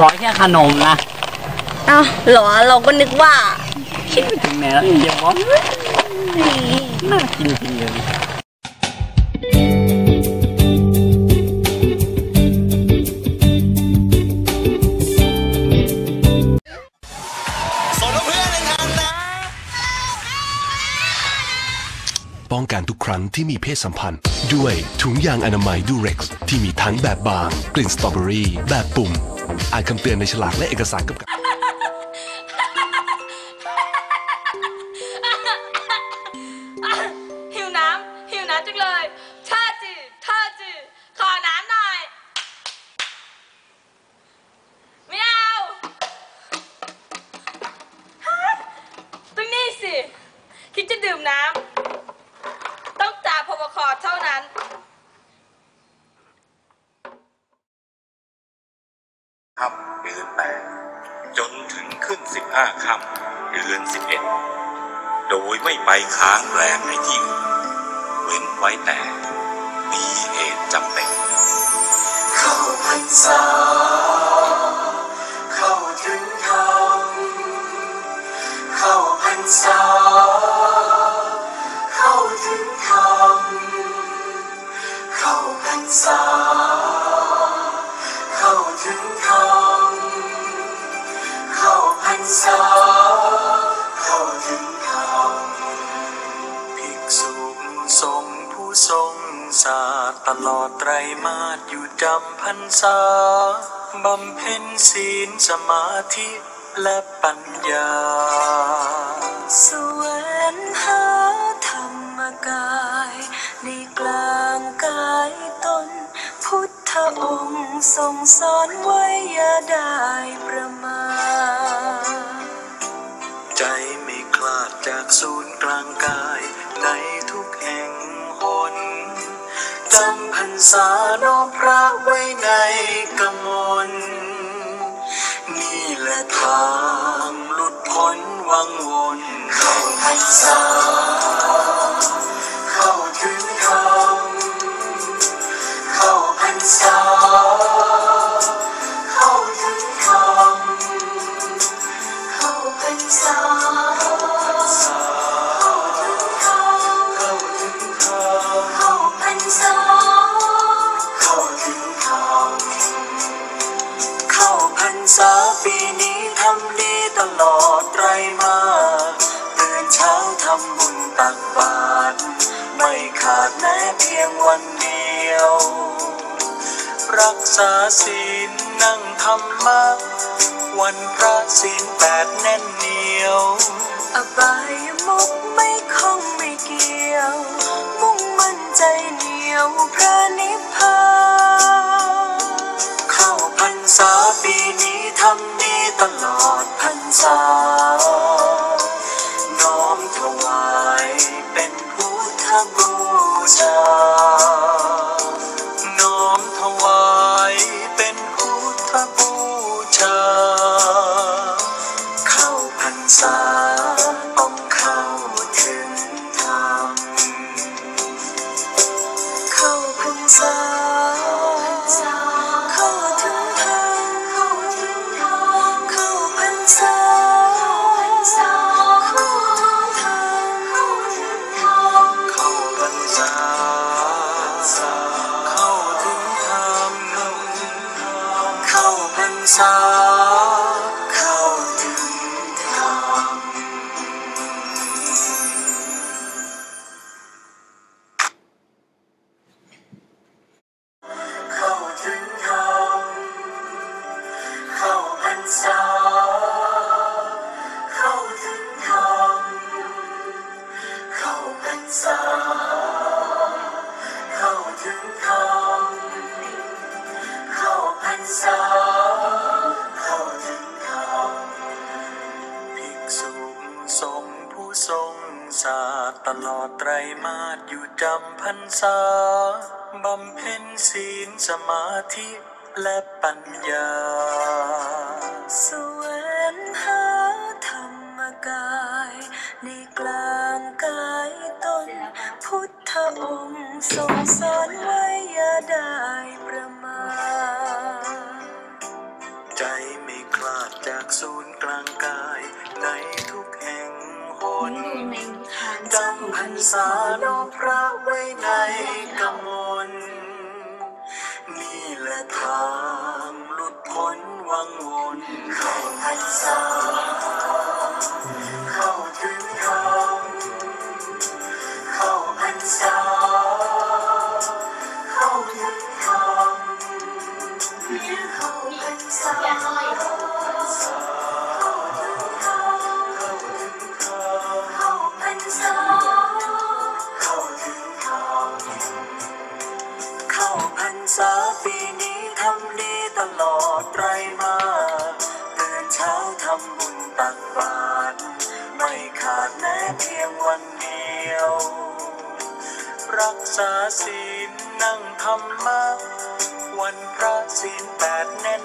ขอแค่ขนมนะเอ้าเหรอเราก็นึกว่า คิดไปถึงไหนแล้วเดี๋ยวบอกน่ากินจริงเลยป้องกันทุกครั้งที่มีเพศสัมพันธ์ ด้วยถุงยางอนามัยดูเร็กซ์ที่มีทั้งแบบบาง กลิ่นสตรอเบอรี่ แบบปุ่ม อ่านคำเตือนในฉลากและเอกสารกำกับ หิวน้ำหิวน้ำจังเลยท่าจืดท่าจืดขอน้ำหน่อย ไม่เอาฮะตรงนี้สิ คิดจะดื่มน้ำ 31โดยไม่ไปค้างแรงในที่อื่นเว้นไว้แต่มีเหตุจำเป็นข้พรรษา ตลอดไตรมาสอยู่จำพรรษา บำเพ็ญศีลสมาธิและปัญญา สวนหาธรรมกาย ในกลางกายตน พุทธองค์ทรงสอนไว้อย่า พรรษาเข้าถึงธรรมเข้าพรรษาเข้าถึงธรรมเข้าพรรษาเข้าถึงธรรมเข้าถึงธรรมเข้าพรรษาเข้าถึงธรรมเข้าพรรษาปีนี้ทำดีตลอดไตรมาสำบุญตักบาตรไม่ขาดแม้เพียงวันเดียว รักษาศีลนั่งธรรมะวันพระศีลแปดแน่นเหนียว อบายมุกไม่คงไม่เกี่ยว มุ่งมั่นใจเหนียวพระนิพพาน เข้าถึงธรรมเข้าพรรษาเข้าถึงธรรมภิกษุสงฆ์ผู้ทรงศาสตลอดไตรมาสอยู่จำพรรษาบำเพ็ญศีลสมาธิและปัญญาแสวงหาธรรมกาย ในกลางกายตนพุทธ องค์ทรงสอนไว้อย่าได้ประมาทใจไม่คลาดจากศูนย์กลางกาย ในทุกแห่งหนจำพรรษาโนพระไว้ในกมลนี่แหละทางหลุดพ้นวังวนเข้าพรรษา ษาปีนี้ทำดีตลอดไรมาตื่นเช้าทำบุญตักบาตรไม่ขาดแม้เพียงวันเดียว รักษาศีลนั่งทำรมะวันพระศีลแปดแน่น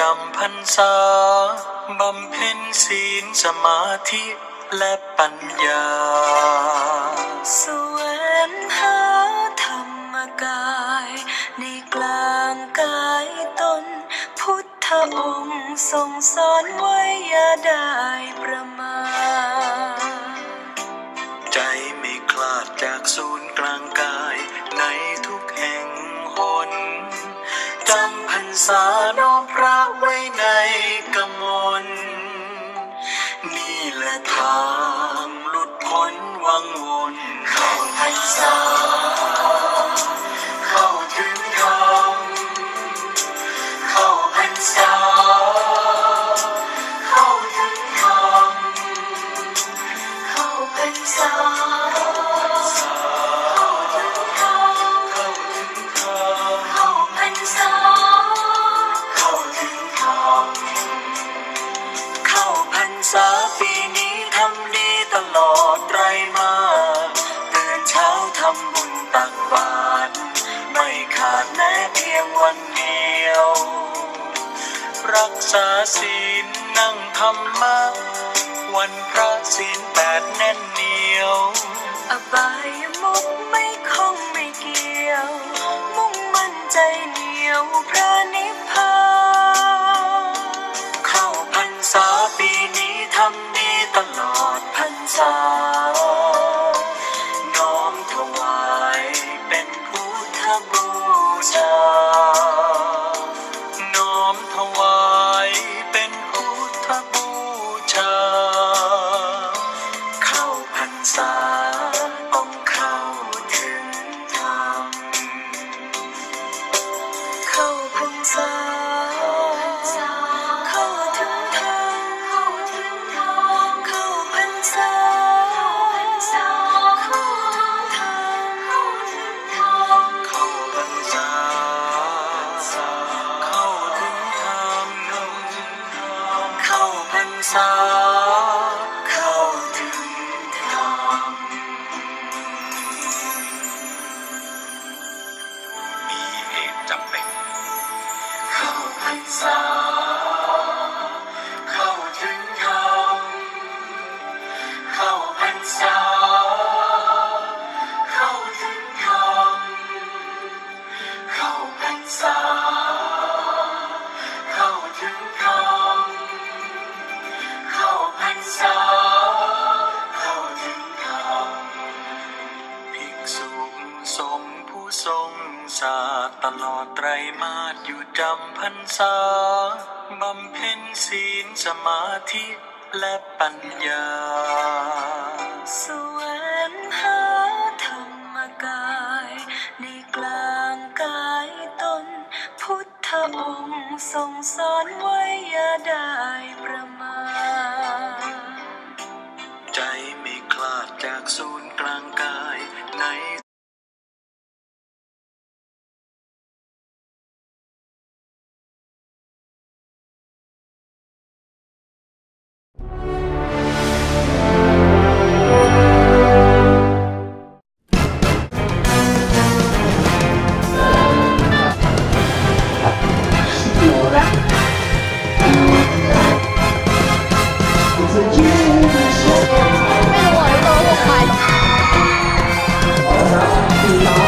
จำพรรษาบำเพ็ญศีลสมาธิและปัญญา สวงหาธรรมกาย ในกลางกายตน พุทธองค์ทรงสอนไว้อย่าได้ประมาทใจไม่คลาดจากศูนย์กลางกายในทุกแห่งหนจำพรรษา ทางหลุดพ้นวังวนเข้าพรรษาเข้าถึงธรรมเข้าพรรษา ศีลนั่งธรรมะวันพระศีลแปดแน่นเหนียว song. บำเพ็ญศีลสมาธิและปัญญา สวงหาธรรมกาย ในกลางกายตน พุทธองค์ทรงสอนไว้อย่าได้ประม 为了我的生活，还。